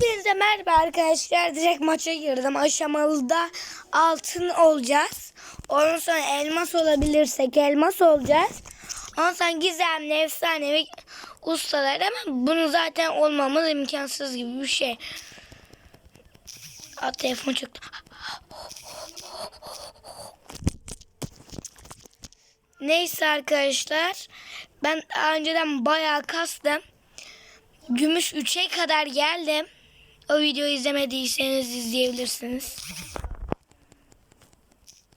Hepinize merhaba arkadaşlar. Direkt maça girdim. Aşamalıda altın olacağız. Ondan sonra elmas olabilirsek elmas olacağız. Ondan sonra gizemli, efsanevi ustalar ama bunu zaten olmamız imkansız gibi bir şey. Aa, telefon çıktı. Neyse arkadaşlar. Ben önceden bayağı kastım. Gümüş 3'e kadar geldim. O videoyu izlemediyseniz izleyebilirsiniz.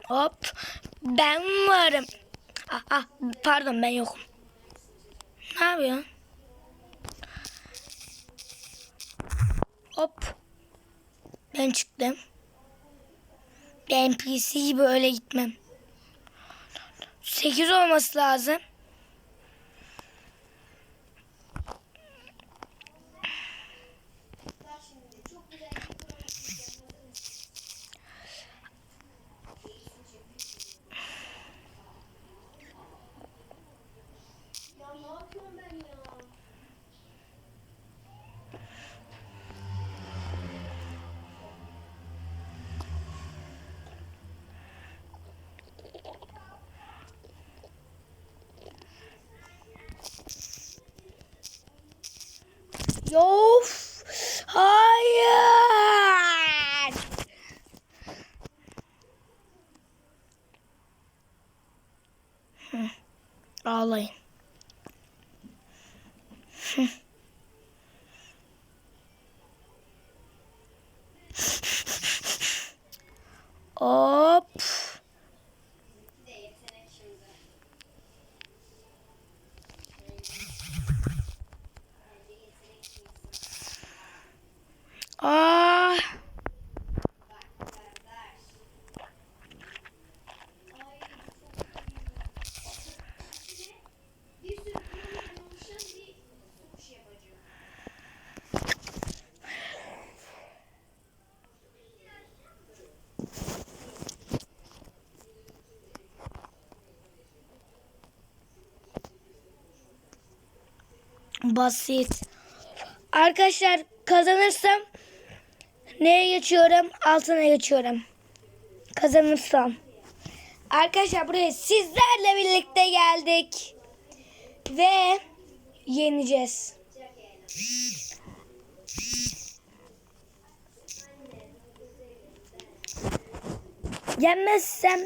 Hop. Ben varım. Ah, ah, pardon ben yokum. Ne yapıyorsun? Hop. Ben çıktım. Ben PC gibi öyle gitmem. 8 olması lazım. Of. Hayır. Hı, Ağlayın. Hı. Hop. Aa. Basit. Arkadaşlar kazanırsam neye geçiyorum? Altına geçiyorum. Kazanırsam. Arkadaşlar buraya sizlerle birlikte geldik. Ve yeneceğiz. Yenmezsem,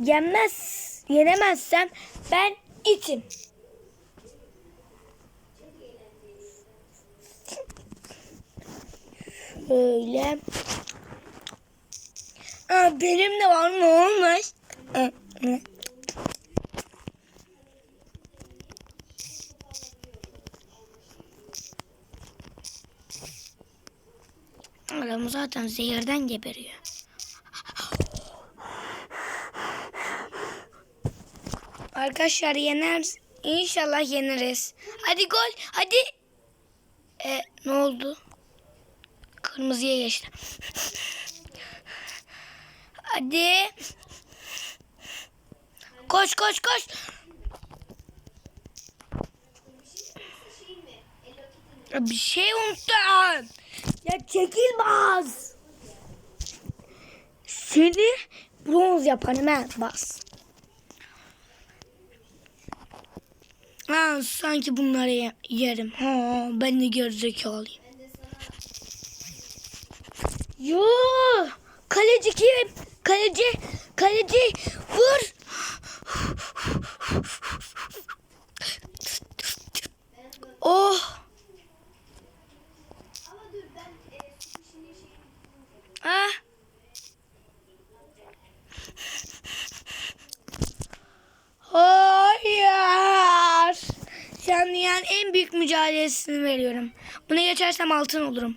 yenmez, yenemezsem ben itim. Böyle. Aa, benim de var mı hı. Adam zaten zehirden geberiyor. Arkadaşlar yener. İnşallah yeneriz. Hadi gol. Hadi. E, ne oldu? Kırmızıya geçti. Hadi. Koş koş koş. Bir şey unuttum. Ya çekil bas. Seni bronz yaparım ha bas. Ha, sanki bunları ye- yerim. Ha, ben de gerizekalıyım. Yo! Kaleci kim? Kaleci, kaleci vur. Oh! Ah! Hayır! Sen dünyanın en büyük mücadelesini veriyorum. Buna geçersem altın olurum.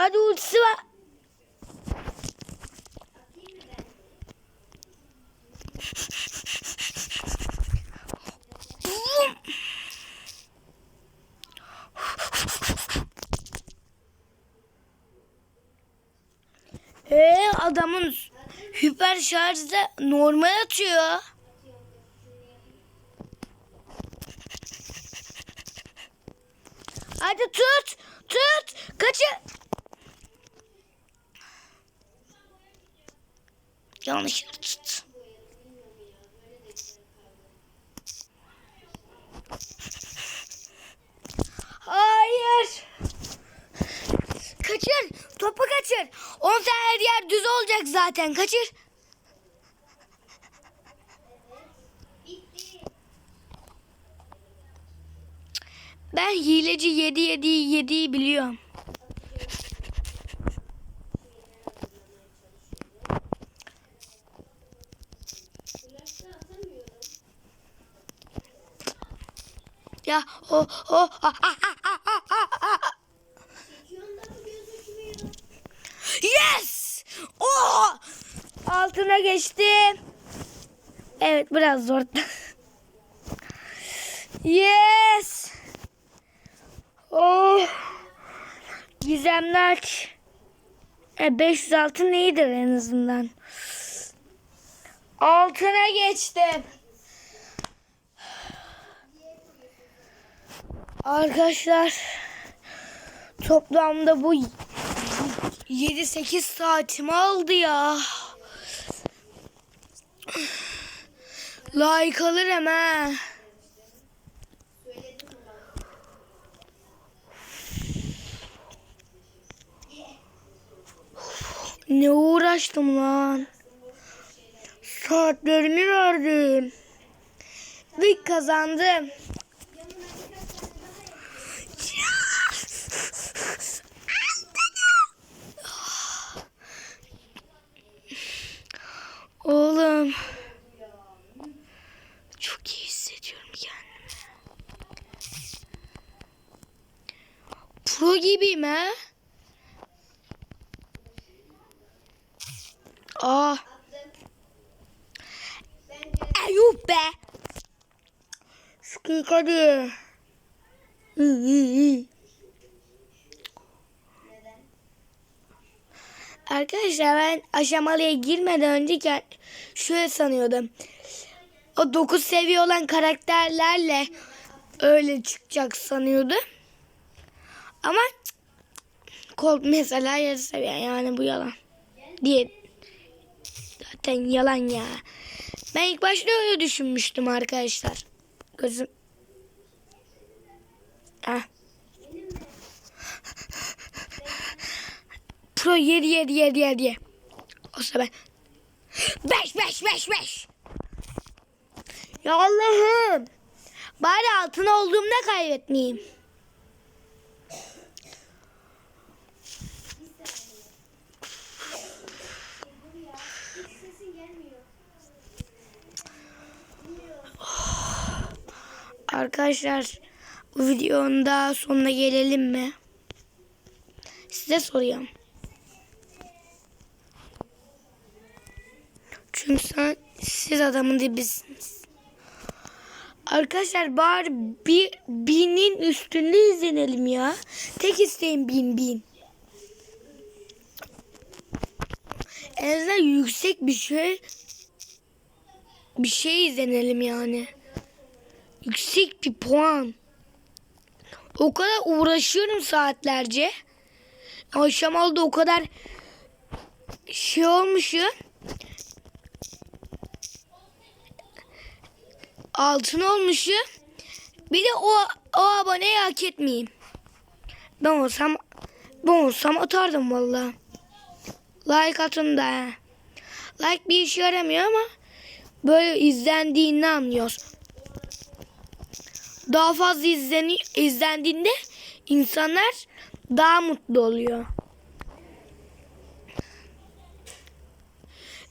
Hadi ultisi var. Adamın Hiper şarjda normal atıyor. Hadi tut. Tut. Kaçın. Yanlış tut. Hayır. Kaçır. Topu kaçır. On her yer düz olacak zaten. Kaçır. Ben hileci 7 7 7'yi biliyorum. Ya o o. Yes! Oh! Altına geçtim. Evet biraz zor. yes! Oh! Gizemli aç. E, 500 altın iyidir en azından. Altına geçtim. Arkadaşlar toplamda bu 7-8 saatimi aldı ya. Like alırım ha. Ne uğraştım lan. Saatlerimi verdim. Ve kazandım. Oğlum. Çok iyi hissediyorum kendimi. Pro gibiyim ha. Aa. Eyüp be. Sıkık hadi. Hı, hı, hı. Arkadaşlar ben aşamalıya girmeden önce şöyle sanıyordum. O 9 seviye olan karakterlerle öyle çıkacak sanıyordum. Ama Colt mesela yarı seviye yani bu yalan. Diye zaten yalan ya. Ben ilk başta öyle düşünmüştüm arkadaşlar. Gözüm. Heh. Pro 7 7 7 7. O zaman 5 5 5 5. Ya Allah'ım. Bari altın olduğumda kaybetmeyeyim. Arkadaşlar bu videonun da sonuna gelelim mi? Size soruyorum. Çünkü sen, siz adamın dibisiniz. Arkadaşlar bari bir binin üstünde izlenelim ya. Tek isteğim bin bin. En azından yüksek bir şey bir şey izlenelim yani. Yüksek bir puan. O kadar uğraşıyorum saatlerce. Akşam oldu o kadar şey olmuşum. Altın olmuşum. Bir de o, o aboneyi hak etmeyeyim. Ben olsam ben olsam atardım valla. Like atın da. Like bir işe yaramıyor ama böyle izlendiğini anlıyoruz. Daha fazla izleni, izlendiğinde insanlar daha mutlu oluyor.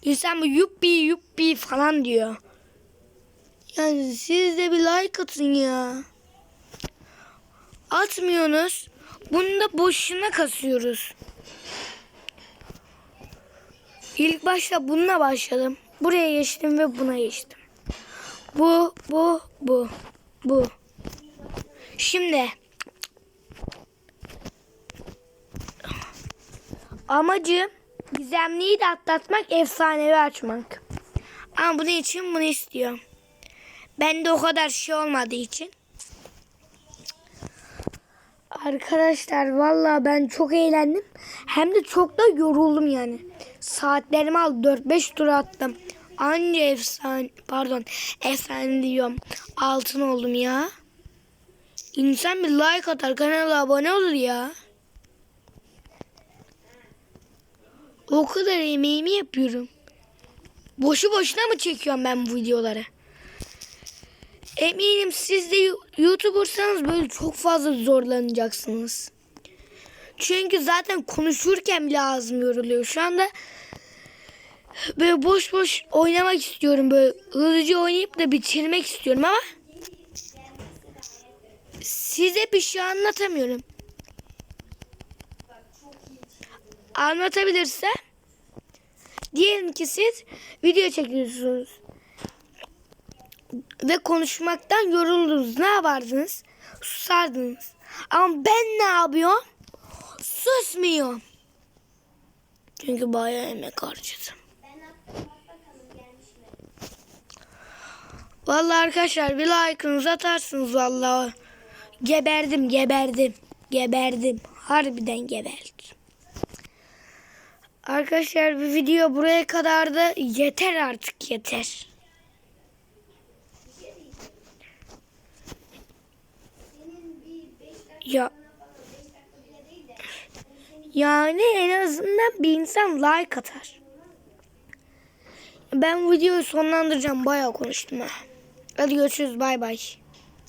İnsan bu yuppi yuppi falan diyor. Yani siz de bir like atın ya. Atmıyorsunuz. Bunu da boşuna kasıyoruz. İlk başta bununla başladım. Buraya geçtim ve buna geçtim. Bu, bu, bu, bu. Şimdi amacım Gizemliyi de atlatmak, efsanevi açmak. Ama bunun için bunu istiyorum. Bende o kadar şey olmadığı için. Arkadaşlar vallahi ben çok eğlendim. Hem de çok da yoruldum yani. Saatlerimi aldı 4-5 tur attım. Anca efsane pardon efsane diyorum. Altın oldum ya. İnsan bir like atar kanala abone olur ya. O kadar emeğimi yapıyorum. Boşu boşuna mı çekiyorum ben bu videoları? Eminim siz de YouTuber'sanız böyle çok fazla zorlanacaksınız. Çünkü zaten konuşurken bile ağzım yoruluyor. Şu anda böyle boş boş oynamak istiyorum. Böyle hızlıca oynayıp da bitirmek istiyorum ama size bir şey anlatamıyorum. Anlatabilirsem diyelim ki siz video çekiyorsunuz ve konuşmaktan yoruldunuz. Ne yapardınız? Susardınız. Ama ben ne yapıyorum? Susmuyorum. Çünkü bayağı emek harcadım. Vallahi arkadaşlar bir like'ınızı atarsınız vallahi. Geberdim, geberdim. Geberdim. Harbiden geberdim. Arkadaşlar bir video buraya kadar da yeter artık yeter. Ya yani en azından bir insan like atar. Ben videoyu sonlandıracağım. Bayağı konuştum ha. Hadi görüşürüz. Bay bay.